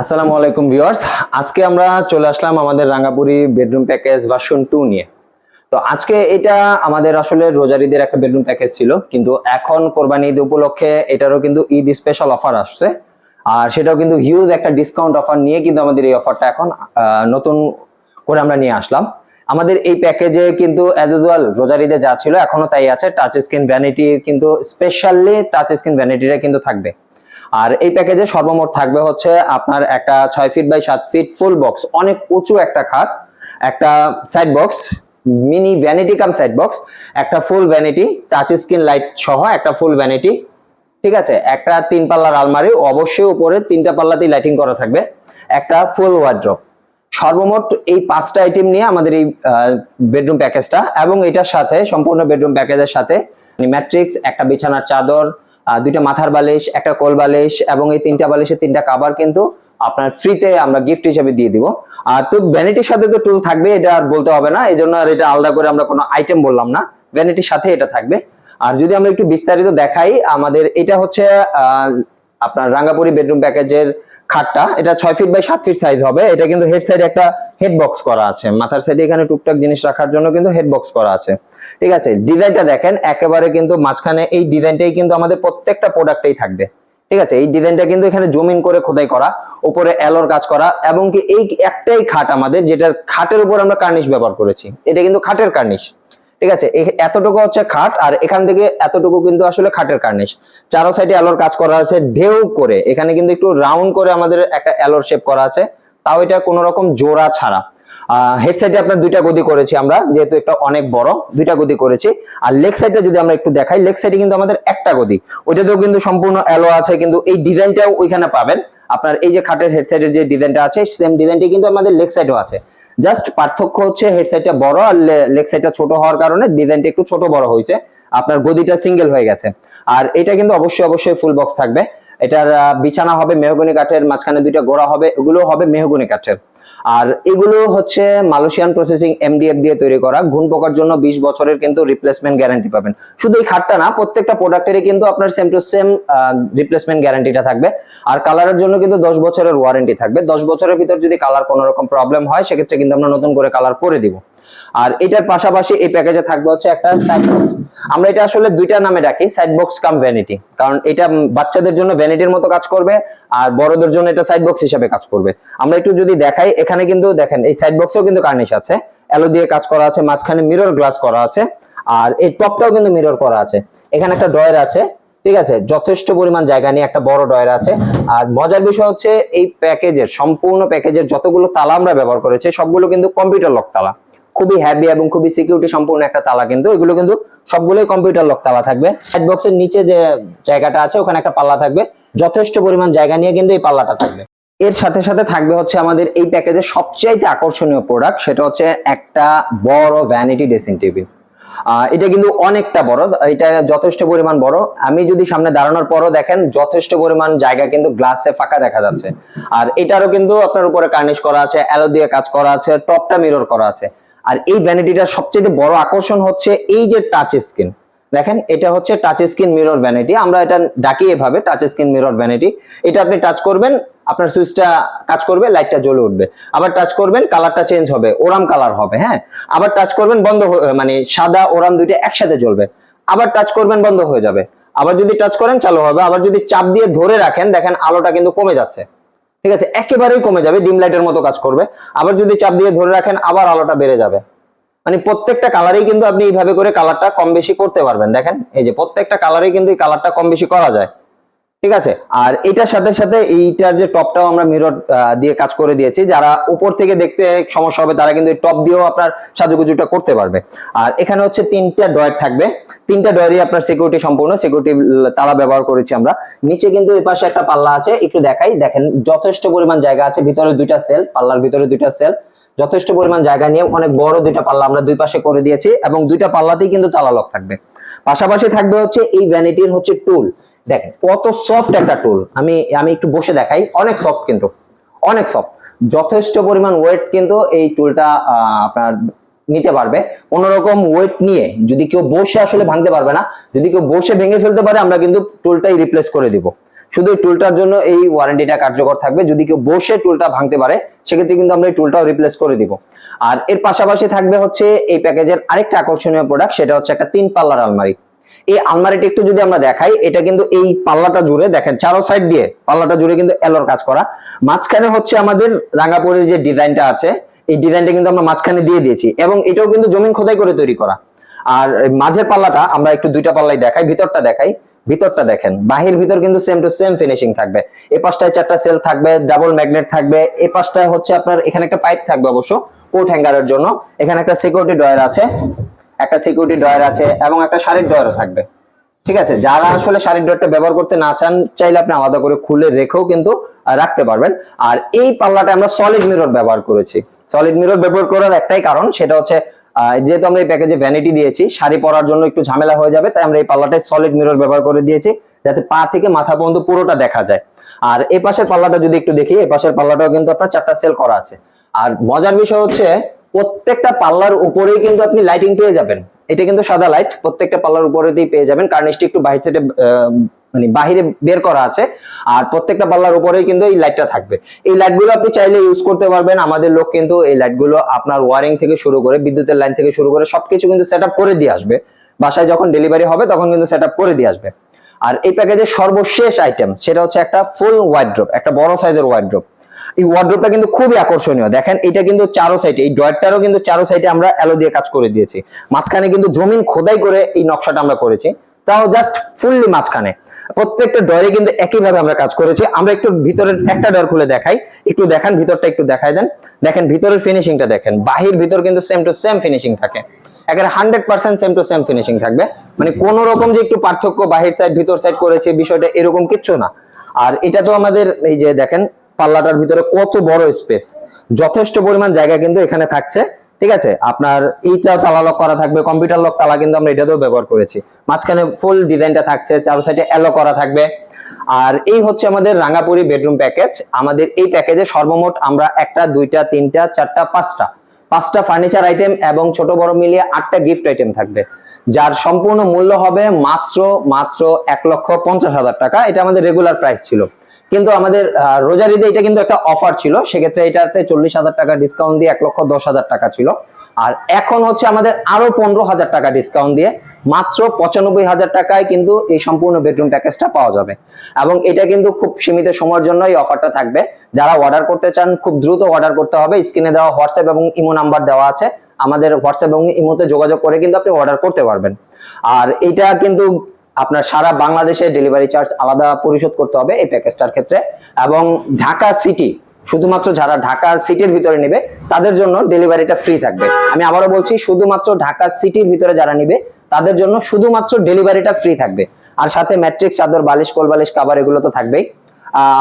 আসসালামু আলাইকুম ভিউয়ার্স। আজকে আমরা চলে আসলাম আমাদের Rangapuri bedroom package version two নিয়ে। তো আজকে এটা আমাদের আসলে রোজারিদের একটা বেডরুম প্যাকেজ ছিল, কিন্তু এখন কোরবানি ঈদ উপলক্ষে এটারও কিন্তু ঈদ স্পেশাল অফার আসছে। আর সেটাও কিন্তু হিউজ একটা ডিসকাউন্ট অফার নিয়ে কিন্তু আমাদের এই অফারটা এখন নতুন করে আমরা নিয়ে আসলাম। আমাদের এই প্যাকেজে কিন্তু অ্যাজ ইউজুয়াল রোজারিদে যা ছিল এখনও তাই আছে। টাচ স্ক্রিন ভ্যানিটি কিন্তু স্পেশালি টাচ স্ক্রিন ভ্যানিটিটা কিন্তু থাকবে। আর এই প্যাকেজে সর্বমোট থাকবে হচ্ছে আপনার একটা ছয় ফিট বাই সাত ফিট ফুল বক্স অনেক উঁচু একটা খাট, একটা side box mini vanity cum side box একটা full vanity touch screen light সহ একটা ফুল ভ্যানিটি ঠিক আছে? একটা তিন পাল্লার আলমারি, অবশ্যই উপরে তিনটা পাল্লাতেই লাইটিং করা থাকবে, একটা ফুল ওয়ার্ড্রপ সর্বমোট এই পাঁচটা আইটেম নিয়ে আমাদের এই বেডরুম প্যাকেজটা এবং এটার সাথে, সম্পূর্ণ বেডরুম প্যাকেজের সাথে ম্যাট্রিক্স একটা বিছানার চাদর দুইটা মাথার বালিশ, একটা কোল বালিশ এবং এই তিনটা বালিশের তিনটা কাবার কিন্তু আপনার ফ্রিতে আমরা গিফট হিসেবে দিয়ে দিব। আর তো ভ্যানিটির সাথে তো টুল থাকবে, এটা আর বলতে হবে না। এই জন্য আর এটা আলাদা করে আমরা কোনো আইটেম বললাম না। ভ্যানিটির সাথে এটা থাকবে। আর যদি আমরা একটু বিস্তারিত দেখাই, আমাদের এটা হচ্ছে আপনার রাঙ্গাপুরি বেডরুম প্যাকেজের খাটটা, এটা ছয় ফিট বাই সাত ফিট সাইজ হবে। এটা কিন্তু হেড সাইডে একটা হেড বক্স করা আছে। মাথার সাইডে এখানে টুকটাক জিনিস রাখার জন্য কিন্তু হেড বক্স করা আছে। ঠিক আছে? ডিজাইনটা দেখেন, একেবারে কিন্তু মাঝখানে এই ডিজাইনটাই কিন্তু আমাদের প্রত্যেকটা প্রোডাক্টেই থাকবে। ঠিক আছে? এই ডিজাইনটা কিন্তু এখানে জমিন করে খোদাই করা, উপরে অ্যালোর কাজ করা, এবং কি এই একটাই খাট আমাদের, যেটার খাটের উপর আমরা কার্নিশ ব্যবহার করেছি। এটা কিন্তু খাটের কার্নিশ ঠিক আছে? এতটুকু হচ্ছে খাট, আর এখান থেকে এতটুকু কিন্তু আসলে খাটের কার্নিশ। চারো সাইডে অ্যালোর কাজ করা আছে, ঢেউ করে। এখানে কিন্তু একটু রাউন্ড করে আমাদের একটা অ্যালোর শেপ করা আছে। তাও এটা কোনো রকম জোড়া ছাড়া। হেড সাইডে আপনার দুইটা গদি করেছি আমরা, যেহেতু অনেক বড়, দুইটা গদি করেছি। আর যদি আমরা একটু দেখাই কিন্তু আমাদের একটা গদি। কিন্তু সম্পূর্ণ আছে, কিন্তু এই ডিজাইনটাও ওইখানে পাবেন। আপনার এই যে খাটের হেড যে ডিজাইনটা আছে সেম ডিজাইনটি কিন্তু আমাদের লেগ সাইডেও আছে। জাস্ট পার্থক্য হচ্ছে হেড সাইডটা বড় আর লেগ সাইডটা ছোট হওয়ার কারণে ডিজাইনটা একটু ছোট বড় হয়েছে। আপনার গদিটা সিঙ্গেল হয়ে গেছে। আর এটা কিন্তু অবশ্যই অবশ্যই ফুল বক্স থাকবে। এটার বিছানা হবে মেহগনি কাঠের, মাঝখানে দুইটা গোড়া হবে এগুলো হবে মেহগনি কাঠের। আর এগুলো হচ্ছে মালয়েশিয়ান প্রসেসিং এমডিএফ দিয়ে তৈরি করা। ঘুণ পোকার জন্য বিশ বছরের কিন্তু রিপ্লেসমেন্ট গ্যারান্টি পাবেন। শুধু এই খাটটা না, প্রত্যেকটা প্রোডাক্টেরই কিন্তু আপনার সেম টু সেম রিপ্লেসমেন্ট গ্যারান্টিটা থাকবে। আর কালারের জন্য কিন্তু দশ বছরের ওয়ারেন্টি থাকবে। দশ বছরের ভিতর যদি কালার কোনো রকম প্রবলেম হয়, সেক্ষেত্রে কিন্তু আমরা নতুন করে কালার করে দিব। আর এটার পাশাপাশি এই প্যাকেজে থাকবে হচ্ছে একটা সাইড বক্স আমরা এটা আসলে দুইটা নামে ডাকি সাইড বক্স কাম ভ্যানিটি কারণ এটা বাচ্চাদের জন্য ভ্যানিটির মতো কাজ করবে, আর বড়দের জন্য এটা সাইড বক্স হিসেবে কাজ করবে। আমরা একটু যদি দেখাই, এখানে কিন্তু দেখেন, এই সাইড বক্সেও কিন্তু কার্নিশ আছে। অ্যালো দিয়ে কাজ করা আছে, মাঝখানে মিরর গ্লাস করা আছে, আর এই টপটাও কিন্তু মিরর করা আছে। এখানে একটা ডয়ের আছে, ঠিক আছে? যথেষ্ট পরিমাণ জায়গা নিয়ে একটা বড় ডয়ের আছে। আর মজার বিষয় হচ্ছে, এই প্যাকেজের সম্পূর্ণ প্যাকেজের যতগুলো তালা আমরা ব্যবহার করেছি, সবগুলো কিন্তু কম্পিউটার লক তালা। খুবই হ্যাভি এবং খুবই সিকিউরিটি সম্পূর্ণ একটা তালা কিন্তু। এগুলো কিন্তু সবগুলোই কম্পিউটার লক তালা থাকবে। সাইড বক্সের নিচে যে জায়গাটা আছে, ওখানে একটা পাল্লা থাকবে। যথেষ্ট পরিমাণ জায়গা নিয়ে কিন্তু এই পাল্লাটা থাকবে। এর সাথে সাথে থাকবে হচ্ছে আমাদের এই প্যাকেজের সবচাইতে আকর্ষণীয় প্রোডাক্ট সেটা হচ্ছে একটা বড় ভ্যানিটি ড্রেসিং টেবিল এটা কিন্তু অনেকটা বড়, এটা যথেষ্ট পরিমাণ বড়। আমি যদি সামনে দাঁড়ানোর পরও দেখেন, যথেষ্ট পরিমাণ জায়গা কিন্তু গ্লাসে ফাঁকা দেখা যাচ্ছে। আর এটারও কিন্তু আপনার উপরে কার্নিশ করা আছে অ্যালো দিয়ে কাজ করা আছে টপটা মিরর করা আছে। আর এই ভ্যানিটিটার সবচেয়ে বড় আকর্ষণ হচ্ছে এই যে টাচ স্ক্রিন দেখেন, এটা হচ্ছে টাচ স্ক্রিন মিরর ভ্যানিটি আমরা এটা ডাকি এভাবে টাচ স্ক্রিন মিরর ভ্যানিটি এটা আপনি টাচ করবেন, আপনার সুইচটা কাজ করবে লাইটটা জ্বলে উঠবে। আবার টাচ করবেন কালারটা চেঞ্জ হবে, ওরাম কালার হবে হ্যাঁ? আবার টাচ করবেন, বন্ধ মানে সাদা, ওরাম দুইটা একসাথে জ্বলবে। আবার টাচ করবেন, বন্ধ হয়ে যাবে। আবার যদি টাচ করেন, চালু হবে। আবার যদি চাপ দিয়ে ধরে রাখেন, দেখেন আলোটা কিন্তু কমে যাচ্ছে। ঠিক আছে? একেবারেই কমে যাবে, ডিম লাইটের মতো কাজ করবে। আবার যদি চাপ দিয়ে ধরে রাখেন, আবার আলোটা বেড়ে যাবে। মানে প্রত্যেকটা কালারেই কিন্তু আপনি এইভাবে করে কালারটা কম বেশি করতে পারবেন। দেখেন, এই যে প্রত্যেকটা কালারেই কিন্তু এই কালারটা কম বেশি করা যায়। ঠিক আছে? আর এটার সাথে সাথে এইটার যে টপটাও আমরা মিরর দিয়ে কাজ করে দিয়েছি। যারা উপর থেকে দেখতে সমস্যা হবে, তারা কিন্তু টপ দিয়েও আপনার সাজুগুজুটা করতে পারবে। আর এখানে হচ্ছে তিনটা ডয়ার থাকবে। তিনটা ডয়ারই আপনার সিকিউরিটি সম্পূর্ণ সিকিউরিটি তালা ব্যবহার করেছি আমরা। নিচে কিন্তু এই পাশে একটা পাল্লা আছে, একটু দেখাই। দেখেন, যথেষ্ট পরিমাণ জায়গা আছে, ভিতরে দুইটা সেল পাল্লার ভিতরে দুইটা সেল যথেষ্ট পরিমাণ জায়গা নিয়ে অনেক বড় দুইটা পাল্লা আমরা দুই পাশে করে দিয়েছি এবং দুইটা পাল্লাতেই কিন্তু তালা লক থাকবে। পাশাপাশি থাকবে হচ্ছে এই ভ্যানিটির হচ্ছে টুল দেখেন কত সফট একটা টুল আমি আমি একটু বসে দেখাই। অনেক সফট কিন্তু। অনেক সফট যথেষ্ট পরিমাণ ওয়েট কিন্তু এই টুলটা আপনার নিতে পারবে। কোনোরকম ওয়েট নিয়ে যদি কেউ বসে আসলে ভাঙতে পারবে না, যদি কেউ বসে ভেঙে ফেলতে পারে, আমরা কিন্তু টুলটাই রিপ্লেস করে দিব। শুধু এই টুলটার জন্য এই ওয়ারেন্টিটা কার্যকর থাকবে। যদি কেউ বসে টুলটা ভাঙতে পারে, সেক্ষেত্রে কিন্তু আমরা এই টুলটাও রিপ্লেস করে দিব। আর এর পাশাপাশি থাকবে হচ্ছে এই প্যাকেজের আরেকটা আকর্ষণীয় প্রোডাক্ট সেটা হচ্ছে একটা তিন পাল্লার আলমারি। এই আলমারিটা একটু যদি আমরা দেখাই, এটা কিন্তু এই পাল্লাটা জুড়ে, দেখেন, চারো সাইড দিয়ে পাল্লাটা জুড়ে কিন্তু এলোর কাজ করা। মাঝখানে হচ্ছে আমাদের রাঙ্গাপুরের যে ডিজাইনটা আছে, এই ডিজাইনটা কিন্তু আমরা মাঝখানে দিয়ে দিয়েছি এবং এটাও কিন্তু জমিন খোদাই করে তৈরি করা। আর মাঝের পাল্লাটা আমরা একটু দুইটা পাল্লাই দেখাই, ভিতরটা দেখাই। ভিতরটা দেখেন, বাহির ভিতর কিন্তু সেম টু সেম ফিনিশিং থাকবে। এই পাশটায় চারটা সেল থাকবে ডাবল ম্যাগনেট থাকবে। এই পাশটায় হচ্ছে আপনার এখানে একটা পাইপ থাকবে অবশ্য কোট হ্যাঙ্গারের জন্য। এখানে একটা সিকিউরিটি ড্রয়ার আছে। একটা সিকিউরিটি ড্রয়ার আছে এবং একটা শাড়ির ড্রয়ারও থাকবে। ঠিক আছে? যারা আসলে শাড়ির ড্রয়ারটা ব্যবহার করতে না চান, চাইলে আপনি আলাদা করে খুলে রেখেও কিন্তু রাখতে পারবেন। আর এই পাল্লাটা আমরা সলিড মিরর ব্যবহার করেছি। সলিড মিরর ব্যবহার করার একটাই কারণ, সেটা হচ্ছে যেহেতু আমরা এই প্যাকেজে ভ্যানিটি দিয়েছি, শাড়ি পরার জন্য একটু ঝামেলা হয়ে যাবে, তাই আমরা এই পাল্লাটায় সলিড মিরর ব্যবহার করে দিয়েছি, যাতে পা থেকে মাথা পর্যন্ত পুরোটা দেখা যায়। আর এই পাশের পাল্লাটা যদি একটু দেখি এই পাশের পাল্লাটাও কিন্তু আপনার চারটা সেল করা আছে। আর মজার বিষয় হচ্ছে প্রত্যেকটা পাল্লার উপরেই কিন্তু আপনি লাইটিং পেয়ে যাবেন। এটা কিন্তু সাদা লাইট প্রত্যেকটা পাল্লার উপরে উপরেতেই পেয়ে যাবেন, কারণ কার্নিশটি একটু বাহির সাইডে মানে বাহিরে বের করা আছে। আর প্রত্যেকটা পাল্লার উপরেই কিন্তু এই লাইটটা থাকবে। এই লাইটগুলো আপনি চাইলে ইউজ করতে পারবেন। আমাদের লোক কিন্তু এই লাইটগুলো আপনার ওয়ারিং থেকে শুরু করে, বিদ্যুতের লাইন থেকে শুরু করে সবকিছু কিন্তু সেট করে দিয়ে আসবে। বাসায় যখন ডেলিভারি হবে, তখন কিন্তু সেট করে দিয়ে আসবে। আর এই প্যাকেজের সর্বশেষ আইটেম সেটা হচ্ছে একটা ফুল ওয়াইড্রোপ একটা বড় সাইজের ওয়াইড্রোপ এই ওয়ার্ড্রোপটা কিন্তু খুবই আকর্ষণীয়। দেখেন, এটা কিন্তু চারো সাইডে এই ড্রয়ারটারও কিন্তু চারো সাইডে আমরা অ্যালো দিয়ে কাজ করে দিয়েছি। মাঝখানে কিন্তু জমিন খোদাই করে এই নকশাটা আমরা করেছি। তাও জাস্ট ফুললি মাঝখানে। প্রত্যেকটা ডয়ারে কিন্তু একইভাবে আমরা কাজ করেছি। আমরা একটু ভিতরের একটা ডয়ার খুলে দেখাই। একটু দেখান, ভিতরটা একটু দেখাই দেন। দেখেন, ভিতরের ফিনিশিংটা দেখেন। বাহির, ভিতর কিন্তু সেম টু সেম ফিনিশিং থাকে। একেবারে hundred percent same to same finishing থাকবে। মানে কোন রকম যে একটু পার্থক্য বাহির সাইড ভিতর সাইড করেছে, বিষয়টা এরকম কিচ্ছু না। আর এটা তো আমাদের এই যে দেখেন পাল্লাটার ভিতরে কত বড় স্পেস যথেষ্ট পরিমাণ জায়গা কিন্তু এখানে থাকছে, ঠিক আছে? আপনার এইটাও তালা লক করা থাকবে কম্পিউটার লক তালা কিন্তু আমরা এটাতেও ব্যবহার করেছি। মাঝখানে ফুল ডিজাইনটা থাকছে চার সাইডে এলো করা থাকবে। আর এই হচ্ছে আমাদের রাঙ্গাপুরি বেডরুম প্যাকেজ আমাদের এই প্যাকেজে সর্বমোট আমরা একটা, দুইটা, তিনটা, চারটা, পাঁচটা। পাঁচটা ফার্নিচার আইটেম এবং ছোট বড় মিলিয়ে আটটা গিফট আইটেম থাকবে। যার সম্পূর্ণ মূল্য হবে মাত্র মাত্র এক লক্ষ পঞ্চাশ হাজার টাকা। এটা আমাদের রেগুলার প্রাইস ছিল। কিন্তু আমাদের রোজার ঈদে এটা কিন্তু একটা অফার ছিল। সেক্ষেত্রে এটাতে চল্লিশ হাজার টাকা ডিসকাউন্ট দিয়ে এক লক্ষ দশ হাজার টাকা ছিল। আর এখন হচ্ছে আমাদের আরও পনেরো হাজার টাকা ডিসকাউন্ট দিয়ে মাত্র পঁচানব্বই হাজার টাকায় কিন্তু এই সম্পূর্ণ বেডরুম প্যাকেজটা পাওয়া যাবে। এবং এটা কিন্তু খুব সীমিত সময়ের জন্য এই অফারটা থাকবে। যারা অর্ডার করতে চান, খুব দ্রুত অর্ডার করতে হবে। স্ক্রিনে দেওয়া হোয়াটসঅ্যাপ এবং ইমো নাম্বার দেওয়া আছে। আমাদের হোয়াটসঅ্যাপ এবং ইমোতে যোগাযোগ করে কিন্তু আপনি অর্ডার করতে পারবেন। আর এটা কিন্তু আপনার সারা বাংলাদেশে ডেলিভারি চার্জ আলাদা পরিশোধ করতে হবে এই প্যাকেজটার ক্ষেত্রে। এবং ঢাকা সিটি শুধুমাত্র যারা ঢাকা সিটির ভিতরে নেবে, তাদের জন্য ডেলিভারিটা ফ্রি থাকবে। আমি আবারও বলছি, শুধুমাত্র ঢাকা সিটির ভিতরে যারা নিবে, তাদের জন্য শুধুমাত্র ডেলিভারিটা ফ্রি থাকবে। আর সাথে ম্যাট্রিক্স চাদর, বালিশ কোল বালিশ কাবার এগুলো তো থাকবেই।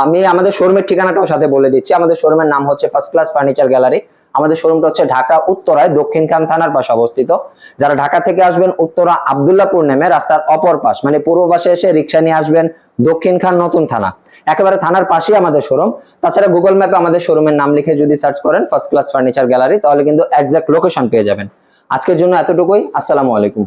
আমি আমাদের শোরুমের ঠিকানাটাও সাথে বলে দিচ্ছি। আমাদের শোরুমের নাম হচ্ছে ফার্স্ট ক্লাস ফার্নিচার গ্যালারি আমাদের শোরুমটা হচ্ছে ঢাকা, উত্তরায় দক্ষিণখান থানার পাশে অবস্থিত। যারা ঢাকা থেকে আসবেন, উত্তরা, আবদুল্লাপুর নেমে রাস্তার অপর পাশ মানে পূর্ব পাশে এসে রিক্সা নিয়ে আসবেন দক্ষিণখান নতুন থানা। একেবারে থানার পাশেই আমাদের শোরুম তাছাড়া গুগল ম্যাপে আমাদের শোরুমের নাম লিখে যদি সার্চ করেন ফার্স্ট ক্লাস ফার্নিচার গ্যালারি তাহলে কিন্তু একজাক্ট লোকেশন পেয়ে যাবেন। আজকের জন্য এতটুকুই। আসসালামু আলাইকুম।